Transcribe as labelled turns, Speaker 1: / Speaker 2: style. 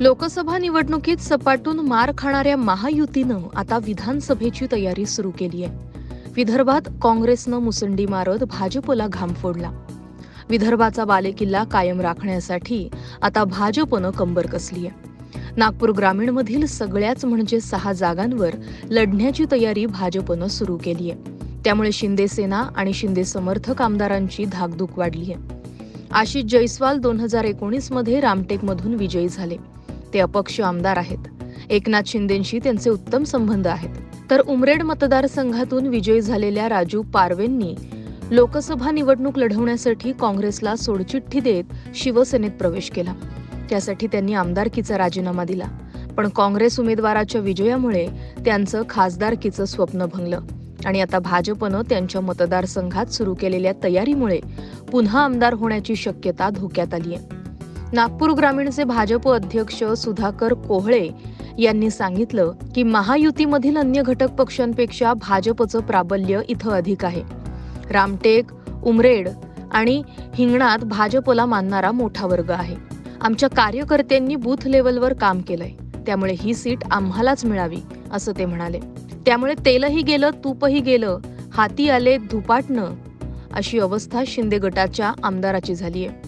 Speaker 1: लोकसभा निवडणुकीत सपाटून मार खाणाऱ्या महायुतीनं आता विधानसभेची तयारी सुरू केली आहे विदर्भात काँग्रेसनं मुसंडी मारत भाजपला घाम फोडला. विदर्भाचा बालेकिल्ला कायम राखण्यासाठी आता भाजपनं कंबर कसली आहे नागपूर ग्रामीणमधील सगळ्याच म्हणजे सहा जागांवर लढण्याची तयारी भाजपनं सुरू केली आहे त्यामुळे शिंदे सेना आणि शिंदे समर्थक आमदारांची धाकधूक वाढली आहे आशिष जयस्वाल दोन हजार एकोणीसमध्ये रामटेकमधून विजयी झाले. ते अपक्ष आमदार आहेत. एकनाथ शिंदेंशी त्यांचे उत्तम संबंध आहेत. तर उमरेड मतदारसंघातून विजयी झालेल्या राजू पारवेंनी लोकसभा निवडणूक लढवण्यासाठी काँग्रेसला सोडचिठ्ठी देत शिवसेनेत प्रवेश केला. त्यासाठी त्यांनी आमदारकीचा राजीनामा दिला. पण काँग्रेस उमेदवाराच्या विजयामुळे त्यांचं खासदारकीचं स्वप्न भंगलं. आणि आता भाजपनं त्यांच्या मतदारसंघात सुरू केलेल्या तयारीमुळे पुन्हा आमदार होण्याची शक्यता धोक्यात आली आहे नागपूर ग्रामीणचे भाजप अध्यक्ष सुधाकर कोहळे यांनी सांगितलं की महायुतीमधील अन्य घटक पक्षांपेक्षा भाजपचं प्राबल्य इथं अधिक आहे. रामटेक उमरेड आणि हिंगणात भाजपला मानणारा मोठा वर्ग आहे. आमच्या कार्यकर्त्यांनी बूथ लेवलवर काम केलंय. त्यामुळे ही सीट आम्हालाच मिळावी असं ते म्हणाले. त्यामुळे तेलही गेलं तूपही गेलं हाती आले धुपाटणं अशी अवस्था शिंदे गटाच्या आमदाराची झाली आहे